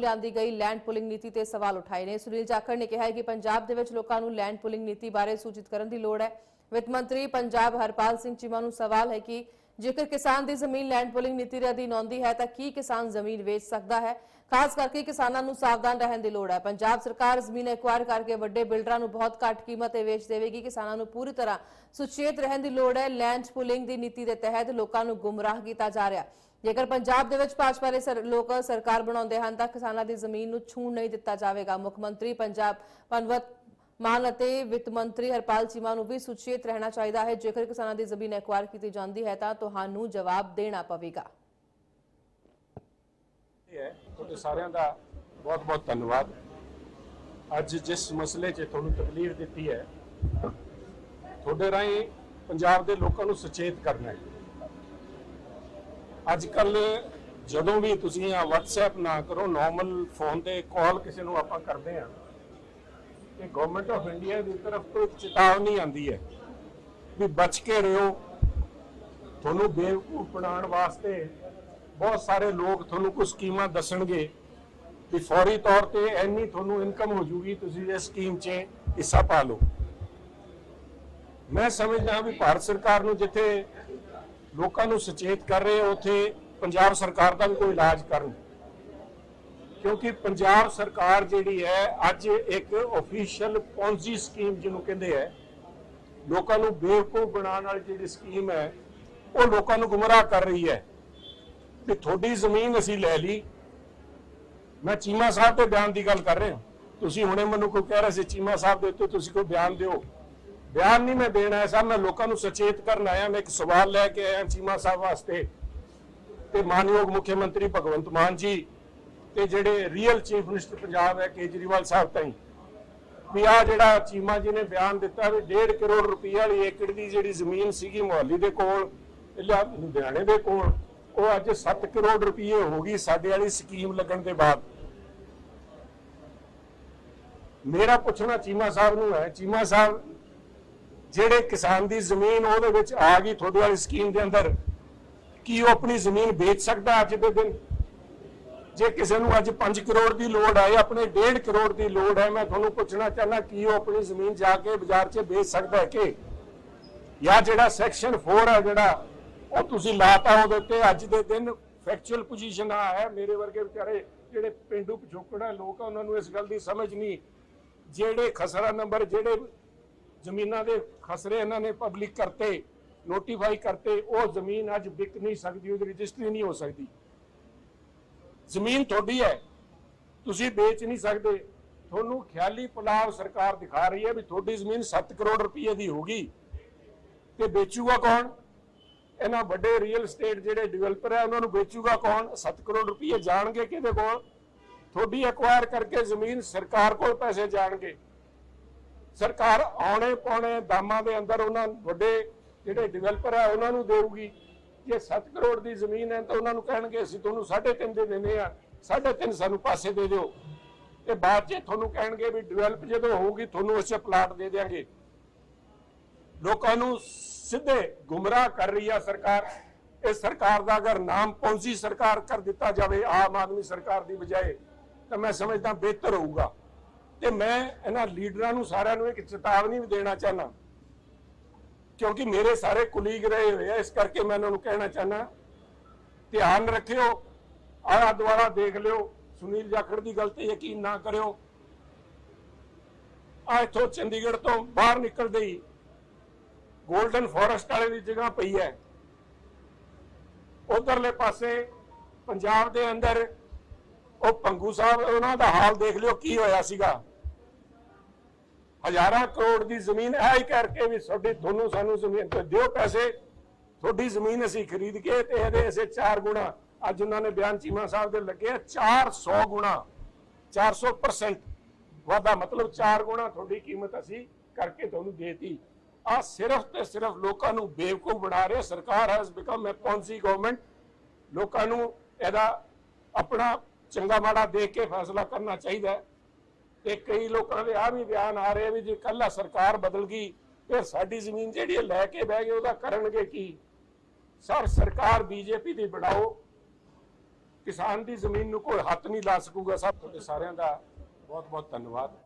ਲਿਆਂਦੀ ਗਈ land pooling ਨੀਤੀ ਤੇ ਸਵਾਲ ਉਠਾਏ ਨੇ। ਸੁਨੀਲ ਜਾਖੜ ਨੇ ਕਿਹਾ ਹੈ ਕਿ ਪੰਜਾਬ ਦੇ ਵਿੱਚ ਲੋਕਾਂ ਨੂੰ ਲੈਂਡ ਪੁਲਿੰਗ ਨੀਤੀ ਬਾਰੇ ਸੂਚਿਤ ਕਰਨ ਦੀ ਲੋੜ ਹੈ। ਵਿੱਤ ਮੰਤਰੀ ਪੰਜਾਬ ਹਰਪਾਲ ਸਿੰਘ ਚੀਮਾ ਨੂੰ ਸਵਾਲ ਹੈ ਕਿ ਜੇਕਰ ਕਿਸਾਨ ਦੀ ਜ਼ਮੀਨ ਲੈਂਡ ਪੁਲਿੰਗ ਨੀਤੀ ਦੇ ਅਧੀਨ ਆਉਂਦੀ ਹੈ ਤਾਂ ਕੀ ਕਿਸਾਨ ਜ਼ਮੀਨ ਵੇਚ ਸਕਦਾ ਹੈ? ਖਾਸ ਕਰਕੇ ਕਿਸਾਨਾਂ ਨੂੰ ਸਾਵਧਾਨ ਰਹਿਣ ਦੀ ਲੋੜ ਹੈ। ਪੰਜਾਬ ਸਰਕਾਰ ਜ਼ਮੀਨ ਐਕਵਾਇਰ ਕਰਕੇ ਵੱਡੇ ਬਿਲਡਰਾਂ ਨੂੰ ਬਹੁਤ ਘੱਟ ਕੀਮਤ ਤੇ ਵੇਚ ਦੇਵੇਗੀ। ਕਿਸਾਨਾਂ ਨੂੰ ਪੂਰੀ ਤਰ੍ਹਾਂ ਸੁਚੇਤ ਰਹਿਣ ਦੀ ਲੋੜ ਹੈ। ਲੈਂਡ ਪੁਲਿੰਗ ਦੀ ਨੀਤੀ ਦੇ ਤਹਿਤ ਲੋਕਾਂ ਨੂੰ ਗੁੰਮਰਾਹ ਕੀਤਾ ਜਾ ਰਿਹਾ ਜੇਕਰ ਪੰਜਾਬ ਦੇ ਵਿੱਚ ਭਾਜਪਾ ਦੇ ਲੋਕ ਸਰਕਾਰ ਬਣਾਉਂਦੇ ਹਨ, ਤਾਂ ਕਿਸਾਨਾਂ ਦੀ ਜ਼ਮੀਨ ਨੂੰ ਛੂਣ ਨਹੀਂ ਦਿੱਤਾ ਜਾਵੇਗਾ। ਮੁੱਖ ਮੰਤਰੀ ਪੰਜਾਬ ਪਨਵਤ ਮਾਨ ਅਤੇ ਵਿੱਤ ਮੰਤਰੀ ਹਰਪਾਲ ਚੀਮਾ ਨੂੰ ਵੀ ਸੁਚੇਤ ਰਹਿਣਾ ਚਾਹੀਦਾ ਹੈ। ਜੇਕਰ ਕਿਸਾਨਾਂ ਦੀ ਜ਼ਮੀਨ ਐਕਵਾਇਰ ਕੀਤੀ ਜਾਂਦੀ ਹੈ, ਤਾਂ ਤੁਹਾਨੂੰ ਜਵਾਬ ਦੇਣਾ ਪਵੇਗਾ। ਹੈ। ਤੁਹਾਡੇ ਸਾਰਿਆਂ ਦਾ ਬਹੁਤ ਬਹੁਤ ਧੰਨਵਾਦ। ਅੱਜ ਜਿਸ ਮਸਲੇ 'ਚ ਤੁਹਾਨੂੰ ਤਕਲੀਫ ਦਿੱਤੀ ਹੈ, ਤੁਹਾਡੇ ਰਾਹੀਂ ਪੰਜਾਬ ਦੇ ਲੋਕਾਂ ਨੂੰ ਸੁਚੇਤ ਕਰਨਾ ਹੈ। ਅੱਜ ਕੱਲ ਜਦੋਂ ਵੀ ਤੁਸੀਂ ਆ WhatsApp ਨਾ ਕਰੋ ਨਾਰਮਲ ਫੋਨ ਤੇ ਕਾਲ ਕਿਸੇ ਨੂੰ ਆਪਾਂ ਕਰਦੇ ਆ ਇਹ ਗਵਰਨਮੈਂਟ ਆਫ ਇੰਡੀਆ ਦੀ ਤਰਫ ਤੋਂ ਚੇਤਾਵਨੀ ਆਂਦੀ ਹੈ ਵੀ ਬਚ ਕੇ ਰਹੋ। ਤੁਹਾਨੂੰ ਬੇਵਕੂਫ ਬਣਾਉਣ ਵਾਸਤੇ ਬਹੁਤ ਸਾਰੇ ਲੋਕ ਤੁਹਾਨੂੰ ਕੁਝ ਸਕੀਮਾਂ ਦੱਸਣਗੇ ਵੀ ਫੌਰੀ ਤੌਰ ਤੇ ਇੰਨੀ ਤੁਹਾਨੂੰ ਇਨਕਮ ਹੋ ਜੂਗੀ, ਤੁਸੀਂ ਇਸ ਸਕੀਮ 'ਚ ਹਿੱਸਾ ਪਾ ਲਓ। ਮੈਂ ਸਮਝਦਾ ਵੀ ਭਾਰਤ ਸਰਕਾਰ ਨੂੰ ਜਿੱਥੇ ਲੋਕਾਂ ਨੂੰ ਸੁਚੇਤ ਕਰ ਰਹੇ ਹੋ ਪੰਜਾਬ ਸਰਕਾਰ ਦਾ ਵੀ ਕੋਈ ਇਲਾਜ ਕਰਨ। ਕਿਉਂਕਿ ਪੰਜਾਬ ਸਰਕਾਰ ਜਿਹੜੀ ਹੈ, ਅੱਜ ਇੱਕ ਅਫੀਸ਼ੀਅਲ ਪੌਂਜੀ ਸਕੀਮ ਜਿਹਨੂੰ ਕਹਿੰਦੇ ਹੈ, ਲੋਕਾਂ ਨੂੰ ਬੇਵਕੂਫ ਬਣਾਉਣ ਵਾਲੀ ਜਿਹੜੀ ਸਕੀਮ ਹੈ, ਉਹ ਲੋਕਾਂ ਨੂੰ ਗੁੰਮਰਾਹ ਕਰ ਰਹੀ ਹੈ। ਵੀ ਤੁਹਾਡੀ ਜ਼ਮੀਨ ਅਸੀਂ ਲੈ ਲਈ। ਮੈਂ ਚੀਮਾ ਸਾਹਿਬ ਦੇ ਬਿਆਨ ਦੀ ਗੱਲ ਕਰ ਰਿਹਾ। ਤੁਸੀਂ ਹੁਣੇ ਮੈਨੂੰ ਕੋਈ ਕਹਿ ਰਿਹਾ ਸੀ, ਚੀਮਾ ਸਾਹਿਬ ਦੇ ਉੱਤੇ ਤੁਸੀਂ ਕੋਈ ਬਿਆਨ ਦਿਓ। ਬਿਆਨ ਨਹੀਂ ਮੈਂ ਦੇਣਾ ਹੈ ਸਾਹਿਬ ਮੈਂ ਲੋਕਾਂ ਨੂੰ ਸੁਚੇਤ ਕਰਨ ਆਇਆ, ਮੈਂ ਇੱਕ ਸਵਾਲ ਲੈ ਕੇ ਆਇਆ ਚੀਮਾ ਸਾਹਿਬ ਵਾਸਤੇ। ਤੇ ਮਾਨਯੋਗ ਮੁੱਖ ਮੰਤਰੀ ਭਗਵੰਤ ਮਾਨ ਜੀ ਤੇ ਜਿਹੜੇ ਰੀਅਲ ਚੀਫ ਮਿਨਿਸਟਰ ਪੰਜਾਬ ਹੈ, ਕੇਜਰੀਵਾਲ ਸਾਹਿਬ ਤਾਈਂ। ਵੀ ਆ ਜਿਹੜਾ ਚੀਮਾ ਜੀ ਨੇ ਬਿਆਨ ਦਿੱਤਾ ਵੀ 1.5 ਕਰੋੜ ਰੁਪਏ ਵਾਲੀ ਏਕੜ ਦੀ ਜਿਹੜੀ ਜ਼ਮੀਨ ਸੀਗੀ ਮੁਹੱਲੀ ਦੇ ਕੋਲ ਲੁਧਿਆਣੇ ਦੇ ਕੋਲ, ਉਹ ਅੱਜ 7 ਕਰੋੜ ਰੁਪਏ ਹੋ ਗਈ ਸਾਡੇ ਵਾਲੀ ਸਕੀਮ ਲੱਗਣ ਦੇ ਬਾਅਦ। ਮੇਰਾ ਪੁੱਛਣਾ ਚੀਮਾ ਸਾਹਿਬ ਨੂੰ ਹੈ, ਚੀਮਾ ਸਾਹਿਬ ਜਿਹੜੇ ਕਿਸਾਨ ਦੀ ਜ਼ਮੀਨ ਉਹਦੇ ਵਿੱਚ ਆ ਗਈ ਤੁਹਾਡੀ ਵਾਲੀ ਸਕੀਮ ਦੇ ਅੰਦਰ, ਕੀ ਉਹ ਆਪਣੀ ਜ਼ਮੀਨ ਵੇਚ ਸਕਦਾ ਅੱਜ ਦੇ ਦਿਨ? ਜੇ ਕਿਸੇ ਨੂੰ ਅੱਜ 5 ਕਰੋੜ ਦੀ ਲੋੜ ਹੈ ਆਪਣੇ 1.5 ਕਰੋੜ ਦੀ ਲੋੜ ਹੈ, ਮੈਂ ਤੁਹਾਨੂੰ ਪੁੱਛਣਾ ਚਾਹਨਾ ਕੀ ਉਹ ਆਪਣੀ ਜ਼ਮੀਨ ਜਾ ਕੇ ਬਾਜ਼ਾਰ 'ਚ ਵੇਚ ਸਕਦਾ ਹੈ ਕਿ? ਜਾਂ ਜਿਹੜਾ ਸੈਕਸ਼ਨ 4 ਹੈ ਜਿਹੜਾ, ਉਹ ਤੁਸੀਂ ਲਾਤਾ ਉਹਦੇ ਉੱਤੇ, ਅੱਜ ਦੇ ਦਿਨ ਫੈਕਚੁਅਲ ਪੋਜੀਸ਼ਨ ਆ ਹੈ, ਮੇਰੇ ਵਰਗੇ ਵਿਚਾਰੇ ਜਿਹੜੇ ਪਿੰਡੂ ਪਿਛੋਕੜਾ ਲੋਕ ਆ, ਉਹਨਾਂ ਨੂੰ ਇਸ ਗੱਲ ਦੀ ਸਮਝ ਨਹੀਂ। ਜਿਹੜੇ ਖਸਰਾ ਨੰਬਰ ਜਿਹੜੇ ਜ਼ਮੀਨਾਂ ਦੇ ਖਸਰੇ ਇਹਨਾਂ ਨੇ ਪਬਲਿਕ ਕਰਤੇ ਨੋਟੀਫਾਈ ਕਰਤੇ, ਉਹ ਜ਼ਮੀਨ ਅੱਜ ਵਿਕ ਨਹੀਂ ਸਕਦੀ, ਉਹਦੀ ਰਜਿਸਟਰੀ ਨਹੀਂ ਹੋ ਸਕਦੀ। ਜ਼ਮੀਨ ਤੁਹਾਡੀ ਹੈ, ਤੁਸੀਂ ਵੇਚ ਨਹੀਂ ਸਕਦੇ। ਤੁਹਾਨੂੰ ਖਿਆਲੀ ਪੁਲਾਵ ਸਰਕਾਰ ਦਿਖਾ ਰਹੀ ਹੈ ਵੀ ਤੁਹਾਡੀ ਜ਼ਮੀਨ 7 ਕਰੋੜ ਰੁਪਏ ਦੀ ਹੋਗੀ ਤੇ ਵੇਚੂਗਾ ਕੌਣ? ਇਹਨਾਂ ਵੱਡੇ ਰੀਅਲ ਏਸਟੇਟ ਜਿਹੜੇ ਡਿਵੈਲਪਰ ਹੈ, ਉਹਨਾਂ ਨੂੰ ਵੇਚੂਗਾ ਕੌਣ? 7 ਕਰੋੜ ਰੁਪਏ ਜਾਣਗੇ ਕਿਹਦੇ ਕੋਲ? ਤੁਹਾਡੀ ਐਕਵਾਇਰ ਕਰਕੇ ਜ਼ਮੀਨ ਸਰਕਾਰ ਕੋਲ ਪੈਸੇ ਜਾਣਗੇ। ਸਰਕਾਰ ਆਉਣੇ ਪਾਉਣੇ ਦਾਮਾਂ ਦੇ ਅੰਦਰ ਉਹਨਾਂ ਵੱਡੇ ਜਿਹੜੇ ਡਿਵੈਲਪਰ ਹੈ ਉਹਨਾਂ ਨੂੰ ਦੇਊਗੀ। ਜੇ 7 ਕਰੋੜ ਦੀ ਜ਼ਮੀਨ ਹੈ ਤਾਂ ਉਹਨਾਂ ਨੂੰ ਕਹਿਣਗੇ, ਅਸੀਂ ਤੁਹਾਨੂੰ 3.5 ਦੇ ਦਿੰਦੇ ਆ 3.5 ਸਾਨੂੰ ਪਾਸੇ ਦੇ ਦਿਓ। ਤੇ ਬਾਅਦ 'ਚ ਤੁਹਾਨੂੰ ਕਹਿਣਗੇ ਵੀ ਡਿਵੈਲਪ ਜਦੋਂ ਹੋਊਗੀ, ਤੁਹਾਨੂੰ ਅਸੀਂ ਪਲਾਟ ਦੇ ਦੇਾਂਗੇ ਲੋਕਾਂ ਨੂੰ ਸਿੱਧੇ ਗੁੰਮਰਾਹ ਕਰ ਰਹੀ ਆ ਸਰਕਾਰ। ਇਹ ਸਰਕਾਰ ਦਾ ਅਗਰ ਨਾਮ ਪੌਂਸੀ ਸਰਕਾਰ ਕਰ ਦਿੱਤਾ ਜਾਵੇ, ਆਮ ਆਦਮੀ ਸਰਕਾਰ ਦੀ ਬਜਾਏ, ਤਾਂ ਮੈਂ ਸਮਝਦਾ ਬਿਹਤਰ ਹੋਊਗਾ। ਤੇ ਮੈਂ ਇਹਨਾਂ ਲੀਡਰਾਂ ਨੂੰ ਸਾਰਿਆਂ ਨੂੰ ਇੱਕ ਚੇਤਾਵਨੀ ਵੀ ਦੇਣਾ ਚਾਹਨਾ ਕਿਉਂਕਿ ਮੇਰੇ ਸਾਰੇ ਕੁਲੀਗ ਰਹੇ ਹੋਏ ਆ, ਇਸ ਕਰਕੇ ਮੈਂ ਉਹਨਾਂ ਨੂੰ ਕਹਿਣਾ ਚਾਹਨਾ ਧਿਆਨ ਰੱਖਿਓ, ਆਲਾ ਦੁਆਲਾ ਦੇਖ ਲਿਓ, ਸੁਨੀਲ ਜਾਖੜ ਦੀ ਗੱਲ ਤੇ ਯਕੀਨ ਨਾ ਕਰਿਓ। ਆ ਇੱਥੋਂ ਚੰਡੀਗੜ੍ਹ ਤੋਂ ਬਾਹਰ ਨਿਕਲਦੇ ਹੀ ਗੋਲਡਨ ਫੋਰੈਸਟ ਵਾਲੇ ਦੀ ਜਗ੍ਹਾ ਪਈ ਹੈ। ਉਧਰਲੇ ਪਾਸੇ ਪੰਜਾਬ ਦੇ ਅੰਦਰ ਉਹ ਪੰਗੂ ਸਾਹਿਬ, ਉਹਨਾਂ ਦਾ ਹਾਲ ਦੇਖ ਲਿਓ, ਕੀ ਹੋਇਆ ਸੀਗਾ। ਹਜ਼ਾਰਾਂ ਕਰੋੜ ਦੀ ਜ਼ਮੀਨ ਐ ਹੀ ਕਰਕੇ ਵੀ ਤੁਹਾਡੀ, ਤੁਹਾਨੂੰ ਸਾਨੂੰ ਜ਼ਮੀਨ ਤੇ ਦਿਓ ਪੈਸੇ। ਤੁਹਾਡੀ ਜ਼ਮੀਨ ਅਸੀਂ ਖਰੀਦ ਕੇ ਤੇ ਇਹਦੇ ਅਸੀਂ 4 ਗੁਣਾ, ਅੱਜ ਉਹਨਾਂ ਨੇ ਬਿਆਨ ਚੀਮਾ ਸਾਹਿਬ ਦੇ ਲੱਗੇ 400 ਗੁਣਾ 400% ਵਾਦਾ ਮਤਲਬ 4 ਗੁਣਾ ਤੁਹਾਡੀ ਕੀਮਤ ਅਸੀਂ ਕਰਕੇ ਤੁਹਾਨੂੰ ਦੇਤੀ। ਆ ਸਿਰਫ ਤੇ ਸਿਰਫ ਲੋਕਾਂ ਨੂੰ ਬੇਵਕੂਫ ਬਣਾ ਰਹੇ ਸਰਕਾਰ has become a Ponzi government ਲੋਕਾਂ ਨੂੰ ਇਹਦਾ ਆਪਣਾ ਚੰਗਾ ਮਾੜਾ ਦੇਖ ਕੇ ਫੈਸਲਾ ਕਰਨਾ ਚਾਹੀਦਾ ਹੈ। ਤੇ ਕਈ ਲੋਕਾਂ ਦੇ ਆ ਵੀ ਬਿਆਨ ਆ ਰਹੇ ਵੀ ਜੇ ਕੱਲਾ ਸਰਕਾਰ ਬਦਲ ਗਈ, ਫਿਰ ਸਾਡੀ ਜ਼ਮੀਨ ਜਿਹੜੀ ਲੈ ਕੇ ਬਹਿ ਗਏ, ਉਹਦਾ ਕਰਨਗੇ ਕੀ? ਸਰ, ਸਰਕਾਰ ਬੀਜੇਪੀ ਦੀ ਬਣਾਓ। ਕਿਸਾਨ ਦੀ ਜ਼ਮੀਨ ਨੂੰ ਕੋਈ ਹੱਥ ਨਹੀਂ ਲਾ ਸਕੂਗਾ। ਸਭ ਤੁਹਾਡੇ ਸਾਰਿਆਂ ਦਾ ਬਹੁਤ ਬਹੁਤ ਧੰਨਵਾਦ।